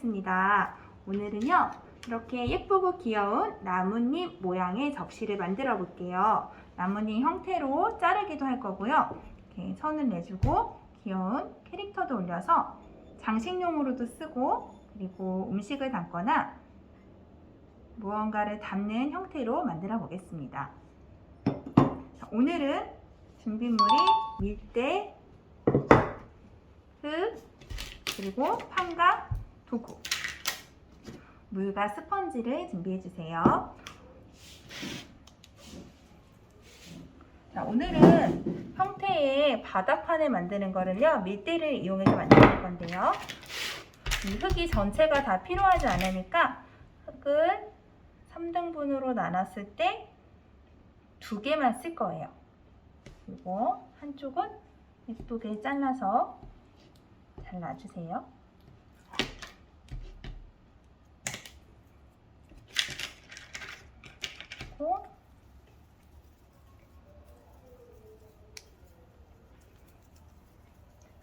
시작하겠습니다. 오늘은요, 이렇게 예쁘고 귀여운 나뭇잎 모양의 접시를 만들어 볼게요. 나뭇잎 형태로 자르기도 할 거고요. 이렇게 선을 내주고 귀여운 캐릭터도 올려서 장식용으로도 쓰고 그리고 음식을 담거나 무언가를 담는 형태로 만들어 보겠습니다. 자, 오늘은 준비물이 밀대, 흙, 그리고 판과 도구, 물과 스펀지를 준비해 주세요. 자, 오늘은 형태의 바닥판을 만드는 거를요, 밀대를 이용해서 만들 건데요. 이 흙이 전체가 다 필요하지 않으니까 흙을 3등분으로 나눴을 때 두 개만 쓸 거예요. 그리고 한쪽은 예쁘게 잘라서 잘라주세요. 그리고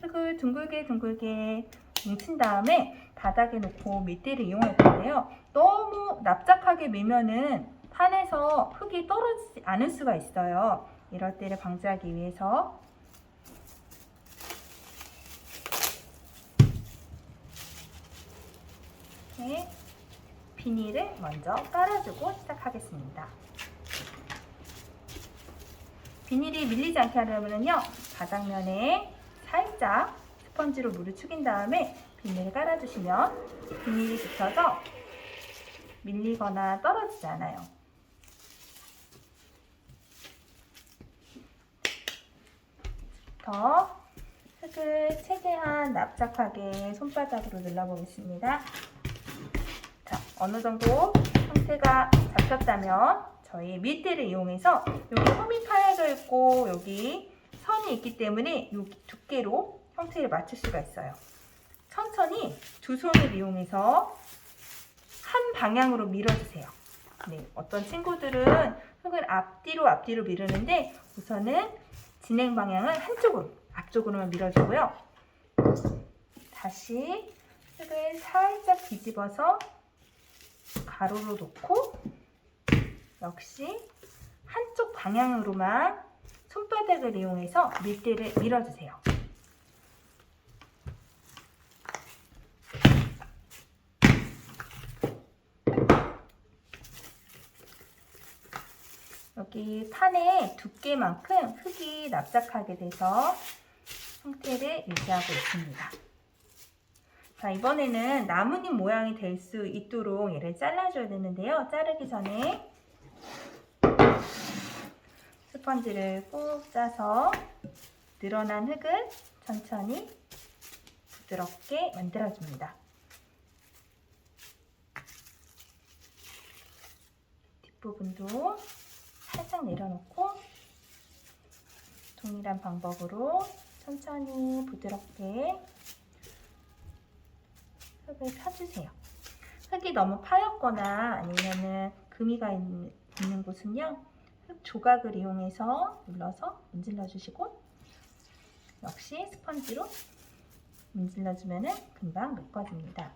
흙을 둥글게 둥글게 뭉친 다음에 바닥에 놓고 밑대를 이용할 건데요. 너무 납작하게 밀면은 판에서 흙이 떨어지지 않을 수가 있어요. 이럴 때를 방지하기 위해서 이렇게 비닐을 먼저 깔아주고 시작하겠습니다. 비닐이 밀리지 않게 하려면요 바닥면에 살짝 스펀지로 물을 축인 다음에 비닐을 깔아주시면 비닐이 붙어서 밀리거나 떨어지지 않아요. 더 흙을 최대한 납작하게 손바닥으로 눌러보겠습니다. 자, 어느 정도 형태가 잡혔다면 저희 밀대를 이용해서 여기 홈이 파여져 있고 여기 선이 있기 때문에 이 두께로 형태를 맞출 수가 있어요. 천천히 두 손을 이용해서 한 방향으로 밀어주세요. 네, 어떤 친구들은 흙을 앞뒤로 앞뒤로 미루는데 우선은 진행 방향을 한쪽으로 앞쪽으로만 밀어주고요. 다시 흙을 살짝 뒤집어서 가로로 놓고 역시 한쪽 방향으로만 손바닥을 이용해서 밀대를 밀어주세요. 여기 판의 두께만큼 흙이 납작하게 돼서 형태를 유지하고 있습니다. 자, 이번에는 나뭇잎 모양이 될 수 있도록 얘를 잘라줘야 되는데요. 자르기 전에 스펀지를 꾹 짜서 늘어난 흙을 천천히 부드럽게 만들어줍니다. 뒷부분도 살짝 내려놓고 동일한 방법으로 천천히 부드럽게 흙을 펴주세요. 흙이 너무 파였거나 아니면은 금이가 있는, 있는 곳은요, 흙 조각을 이용해서 눌러서 문질러 주시고, 역시 스펀지로 문질러 주면은 금방 묶어집니다.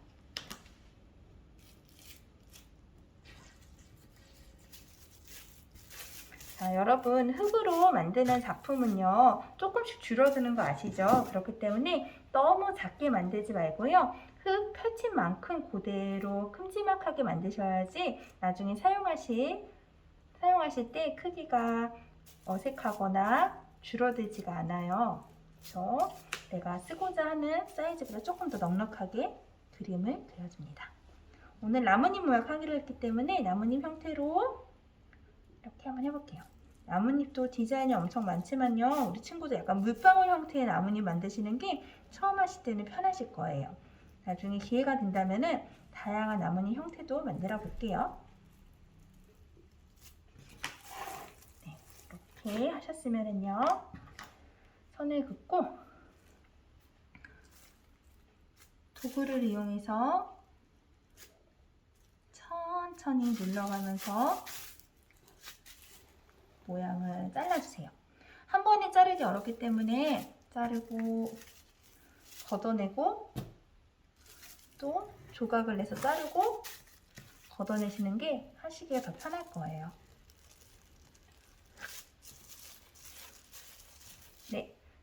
자, 여러분 흙으로 만드는 작품은요 조금씩 줄어드는 거 아시죠? 그렇기 때문에 너무 작게 만들지 말고요 흙 펼친 만큼 그대로 큼지막하게 만드셔야지 나중에 사용하실 사용하실 때 크기가 어색하거나 줄어들지가 않아요. 그래서 내가 쓰고자 하는 사이즈보다 조금 더 넉넉하게 그림을 그려줍니다. 오늘 나뭇잎 모양 하기로 했기 때문에 나뭇잎 형태로 이렇게 한번 해볼게요. 나뭇잎도 디자인이 엄청 많지만요. 우리 친구들 약간 물방울 형태의 나뭇잎 만드시는 게 처음 하실 때는 편하실 거예요. 나중에 기회가 된다면 다양한 나뭇잎 형태도 만들어 볼게요. 네, 이렇게 하셨으면요. 선을 긋고 도구를 이용해서 천천히 눌러가면서 모양을 잘라주세요. 한 번에 자르기 어렵기 때문에 자르고 걷어내고 또 조각을 내서 자르고 걷어내시는 게 하시기가 더 편할 거예요.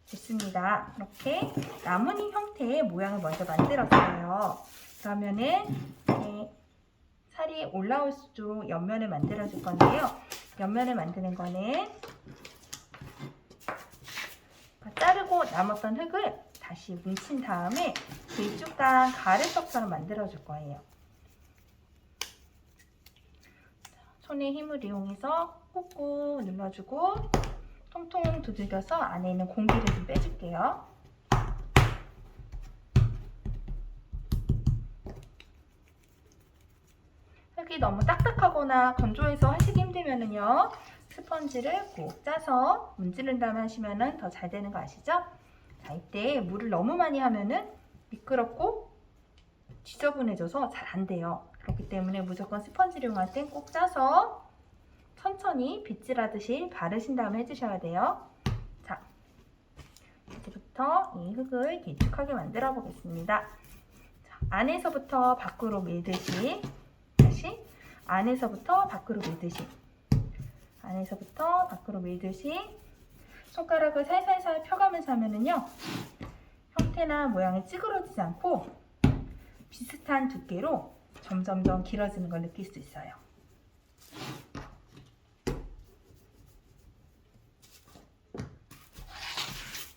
네, 됐습니다. 이렇게 나무잎 형태의 모양을 먼저 만들었어요. 그러면은 네, 살이 올라올 수 있도록 옆면을 만들어 줄 건데요. 옆면을 만드는 거는 자르고 남았던 흙을 다시 뭉친 다음에 길쭉한 가래떡처럼 만들어 줄 거예요. 손의 힘을 이용해서 꾹꾹 눌러주고 통통 두들겨서 안에 있는 공기를 좀 빼줄게요. 흙이 너무 딱딱하거나 건조해서 하시기 힘들면은요 스펀지를 꼭 짜서 문지른 다음에 하시면 더잘 되는 거 아시죠? 자 이때 물을 너무 많이 하면은 미끄럽고 지저분해져서 잘 안 돼요. 그렇기 때문에 무조건 스펀지를 이용할 땐 꼭 짜서 천천히 빗질하듯이 바르신 다음에 해주셔야 돼요. 자, 이제부터 이 흙을 길쭉하게 만들어 보겠습니다. 자, 안에서부터 밖으로 밀듯이 다시 안에서부터 밖으로 밀듯이 안에서부터 밖으로 밀듯이 손가락을 살살살 펴가면서 하면은요 형태나 모양이 찌그러지지 않고 비슷한 두께로 점점점 길어지는 걸 느낄 수 있어요.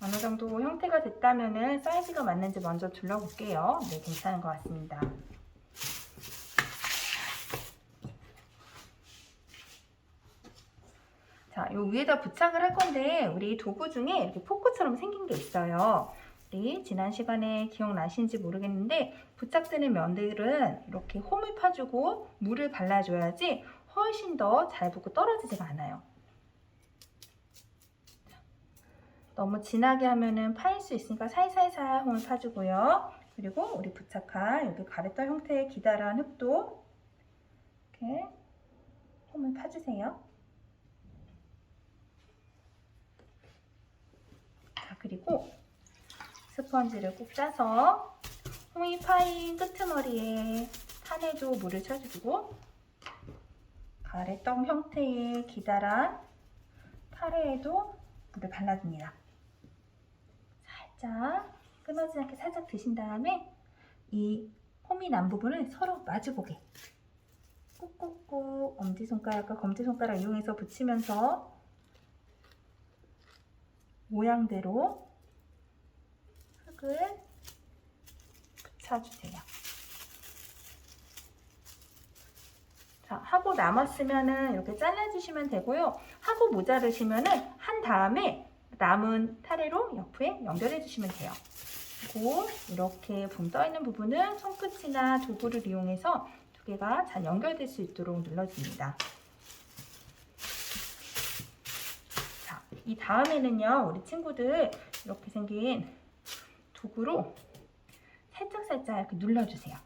어느 정도 형태가 됐다면은 사이즈가 맞는지 먼저 둘러볼게요. 네, 괜찮은 것 같습니다. 자, 요 위에다 부착을 할 건데 우리 도구 중에 이렇게 포크처럼 생긴 게 있어요. 우리 지난 시간에 기억나신지 모르겠는데 부착되는 면들은 이렇게 홈을 파주고 물을 발라줘야지 훨씬 더 잘 붙고 떨어지지가 않아요. 너무 진하게 하면은 파일 수 있으니까 살살살 홈을 파주고요. 그리고 우리 부착할 여기 가래떡 형태의 기다란 흙도 이렇게 홈을 파주세요. 자, 그리고 스펀지를 꼭 짜서 홈이 파인 끄트머리에 탄에도 물을 쳐주고 가래떡 형태의 기다란 타레에도 물을 발라줍니다. 살짝 끊어지지 않게 살짝 드신 다음에 이 홈이 난 부분을 서로 마주보게 꾹꾹꾹 엄지손가락과 검지손가락 이용해서 붙이면서 모양대로 흙을 붙여주세요. 자, 하고 남았으면은 이렇게 잘라주시면 되고요. 하고 모자르시면은 한 다음에 남은 타레로 옆에 연결해 주시면 돼요. 그리고 이렇게 붕 떠 있는 부분은 손끝이나 도구를 이용해서 두 개가 잘 연결될 수 있도록 눌러줍니다. 자, 이 다음에는요, 우리 친구들 이렇게 생긴 도구로 살짝살짝 이렇게 눌러주세요.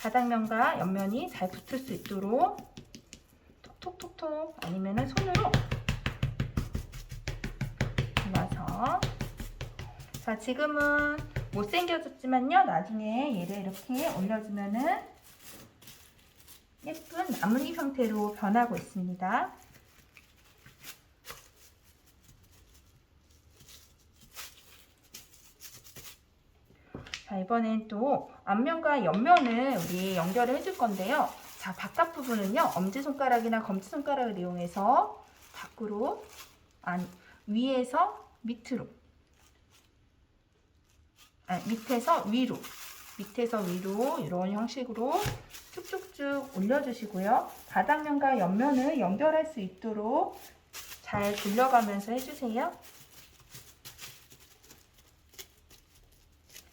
바닥면과 옆면이 잘 붙을 수 있도록 톡톡톡톡 아니면 손으로 자 지금은 못생겨졌지만요. 나중에 얘를 이렇게 올려주면은 예쁜 나뭇잎 형태로 변하고 있습니다. 자 이번엔 또 앞면과 옆면을 우리 연결을 해줄 건데요. 자 바깥 부분은요. 엄지손가락이나 검지손가락을 이용해서 밖으로 아니 위에서 밑으로 아 밑에서 위로 밑에서 위로 이런 형식으로 쭉쭉쭉 올려주시고요. 바닥면과 옆면을 연결할 수 있도록 잘 돌려가면서 해주세요.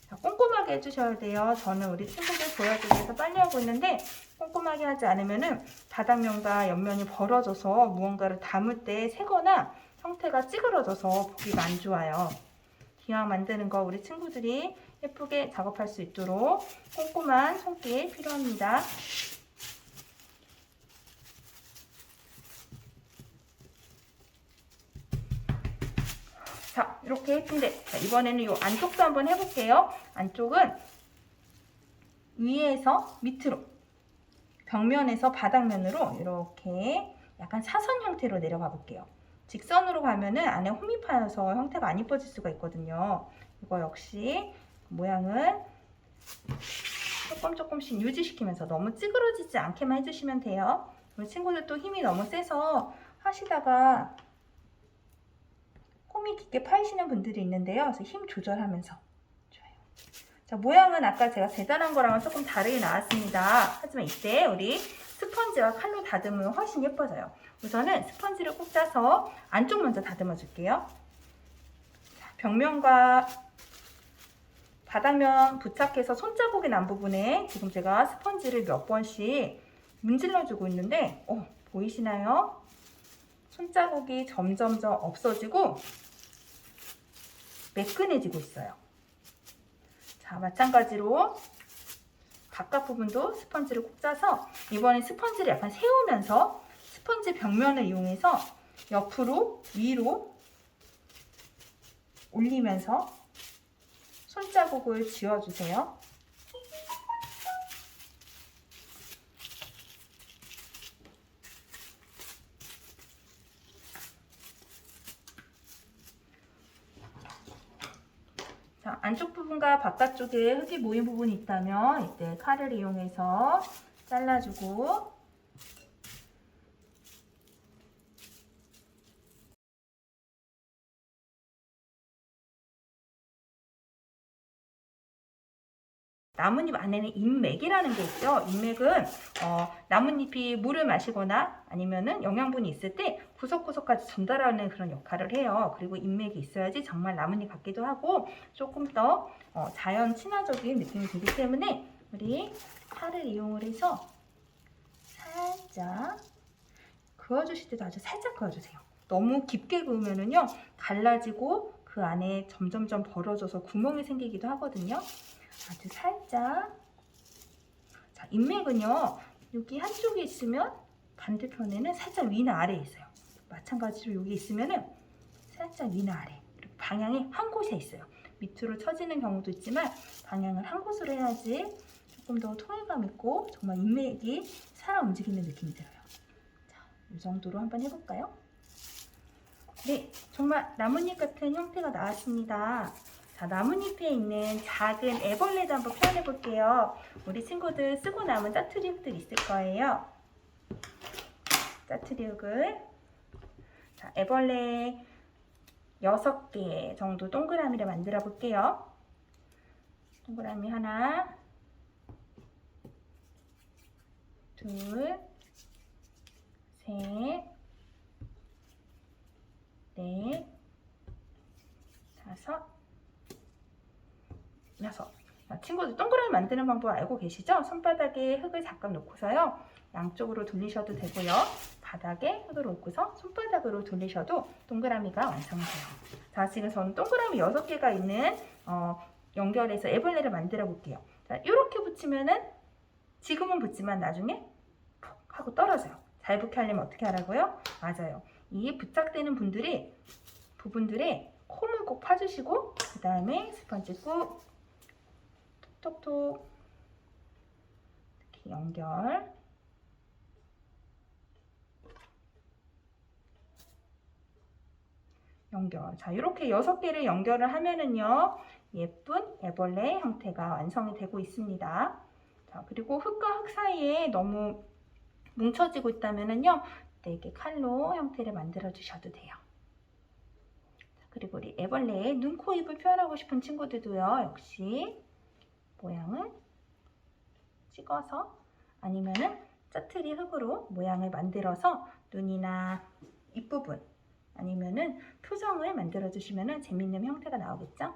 자, 꼼꼼하게 해주셔야 돼요. 저는 우리 친구들 보여주기 위해서 빨리 하고 있는데 꼼꼼하게 하지 않으면 바닥면과 옆면이 벌어져서 무언가를 담을 때 새거나 형태가 찌그러져서 보기가 안 좋아요. 기왕 만드는 거 우리 친구들이 예쁘게 작업할 수 있도록 꼼꼼한 손길 필요합니다. 자, 이렇게 했는데 자, 이번에는 이 안쪽도 한번 해볼게요. 안쪽은 위에서 밑으로 벽면에서 바닥면으로 이렇게 약간 사선 형태로 내려가 볼게요. 직선으로 가면은 안에 홈이 파여서 형태가 안 이뻐질 수가 있거든요. 이거 역시 모양을 조금 조금씩 유지시키면서 너무 찌그러지지 않게만 해주시면 돼요. 우리 친구들 또 힘이 너무 세서 하시다가 홈이 깊게 파이시는 분들이 있는데요. 그래서 힘 조절하면서 좋아요. 자 모양은 아까 제가 재단한 거랑은 조금 다르게 나왔습니다. 하지만 이때 우리 스펀지와 칼로 다듬으면 훨씬 예뻐져요. 우선은 스펀지를 꼭 짜서 안쪽 먼저 다듬어 줄게요. 자, 벽면과 바닥면 부착해서 손자국이 난 부분에 지금 제가 스펀지를 몇 번씩 문질러 주고 있는데 어, 보이시나요? 손자국이 점점점 없어지고 매끈해지고 있어요. 자, 마찬가지로 바깥 부분도 스펀지를 꼭 짜서 이번엔 스펀지를 약간 세우면서 스펀지 벽면을 이용해서 옆으로 위로 올리면서 손자국을 지워주세요. 자, 안쪽 부분과 바깥쪽에 흙이 모인 부분이 있다면 이때 칼을 이용해서 잘라주고 나뭇잎 안에는 인맥이라는 게 있죠. 인맥은 어, 나뭇잎이 물을 마시거나 아니면은 영양분이 있을 때 구석구석까지 전달하는 그런 역할을 해요. 그리고 인맥이 있어야지 정말 나뭇잎 같기도 하고 조금 더 어, 자연 친화적인 느낌이 들기 때문에 우리 칼을 이용을 해서 살짝 그어주실 때도 아주 살짝 그어주세요. 너무 깊게 그으면은요 갈라지고 그 안에 점점점 벌어져서 구멍이 생기기도 하거든요. 아주 살짝. 자, 인맥은요, 여기 한쪽에 있으면 반대편에는 살짝 위나 아래에 있어요. 마찬가지로 여기 있으면은 살짝 위나 아래. 그리고 방향이 한 곳에 있어요. 밑으로 처지는 경우도 있지만 방향을 한 곳으로 해야지 조금 더 통일감 있고 정말 인맥이 살아 움직이는 느낌이 들어요. 자, 이 정도로 한번 해볼까요? 네, 정말 나뭇잎 같은 형태가 나왔습니다. 자, 나뭇잎에 있는 작은 애벌레도 한번 표현해 볼게요. 우리 친구들 쓰고 남은 짜투리 흙들 있을 거예요. 짜투리 흙을 자, 애벌레 6개 정도 동그라미를 만들어 볼게요. 동그라미 하나, 둘, 셋, 넷, 다섯, 여섯. 자, 친구들 동그라미 만드는 방법 알고 계시죠? 손바닥에 흙을 잠깐 놓고서요. 양쪽으로 돌리셔도 되고요. 바닥에 흙을 놓고서 손바닥으로 돌리셔도 동그라미가 완성돼요. 자, 지금 저는 동그라미 6개가 있는 어, 연결해서 애벌레를 만들어 볼게요. 자, 이렇게 붙이면은 지금은 붙지만 나중에 푹 하고 떨어져요. 잘 붙게 하려면 어떻게 하라고요? 맞아요. 이 부착되는 분들이 부분들에 콤을 꼭 파주시고 그 다음에 스펀지 꾹 톡톡. 이렇게 연결. 연결. 자 이렇게 여섯 개를 연결을 하면은요 예쁜 애벌레 형태가 완성이 되고 있습니다. 자 그리고 흙과 흙 사이에 너무 뭉쳐지고 있다면은요 네, 이렇게 칼로 형태를 만들어 주셔도 돼요. 그리고 우리 애벌레의 눈, 코, 입을 표현하고 싶은 친구들도요 역시 모양을 찍어서 아니면은 짜투리 흙으로 모양을 만들어서 눈이나 입부분 아니면은 표정을 만들어 주시면은 재밌는 형태가 나오겠죠?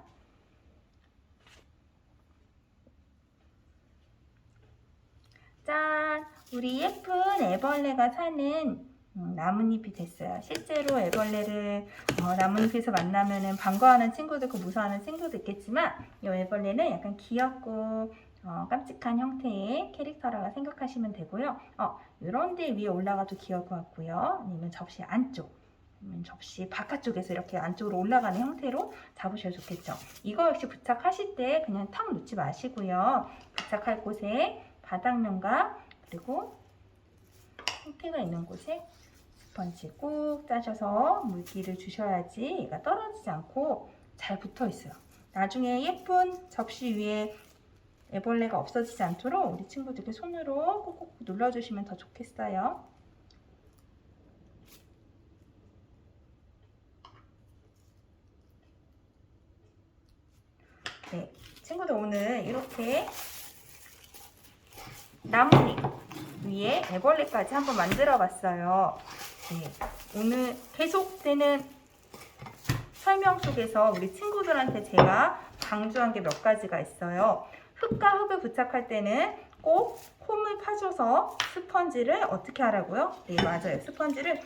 짠! 우리 예쁜 애벌레가 사는 음, 나뭇잎이 됐어요. 실제로 애벌레를 어, 나뭇잎에서 만나면은 반가워하는 친구도 있고 무서워하는 친구도 있겠지만 이 애벌레는 약간 귀엽고 어, 깜찍한 형태의 캐릭터라고 생각하시면 되고요. 어, 이런 데 위에 올라가도 귀여울 것 같고요. 아니면 접시 안쪽 음, 접시 바깥쪽에서 이렇게 안쪽으로 올라가는 형태로 잡으셔도 좋겠죠. 이거 역시 부착하실 때 그냥 탁 놓지 마시고요. 부착할 곳에 바닥면과 그리고 형태가 있는 곳에 스펀지 꾹 짜셔서 물기를 주셔야지 얘가 떨어지지 않고 잘 붙어 있어요. 나중에 예쁜 접시 위에 애벌레가 없어지지 않도록 우리 친구들께 손으로 꾹꾹 눌러주시면 더 좋겠어요. 네, 친구들 오늘 이렇게 나뭇잎 위에 애벌레까지 한번 만들어 봤어요. 네, 오늘 계속되는 설명 속에서 우리 친구들한테 제가 강조한 게 몇 가지가 있어요. 흙과 흙을 부착할 때는 꼭 홈을 파줘서 스펀지를 어떻게 하라고요? 네, 맞아요. 스펀지를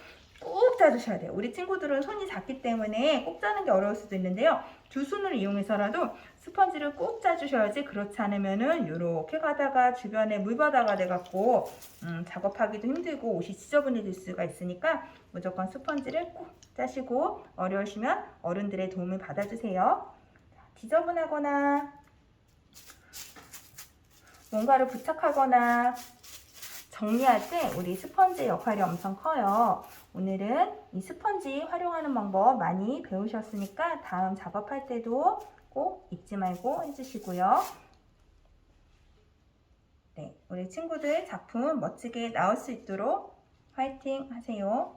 꼭 짜주셔야 돼요. 우리 친구들은 손이 작기 때문에 꼭 짜는 게 어려울 수도 있는데요. 두 손을 이용해서라도 스펀지를 꼭 짜주셔야지 그렇지 않으면은 이렇게 가다가 주변에 물바다가 돼갖고 음, 작업하기도 힘들고 옷이 지저분해질 수가 있으니까 무조건 스펀지를 꼭 짜시고 어려우시면 어른들의 도움을 받아주세요. 자, 지저분하거나 뭔가를 부착하거나 정리할 때 우리 스펀지의 역할이 엄청 커요. 오늘은 이 스펀지 활용하는 방법 많이 배우셨으니까 다음 작업할 때도 꼭 잊지 말고 해주시고요. 네, 우리 친구들 작품 멋지게 나올 수 있도록 화이팅 하세요.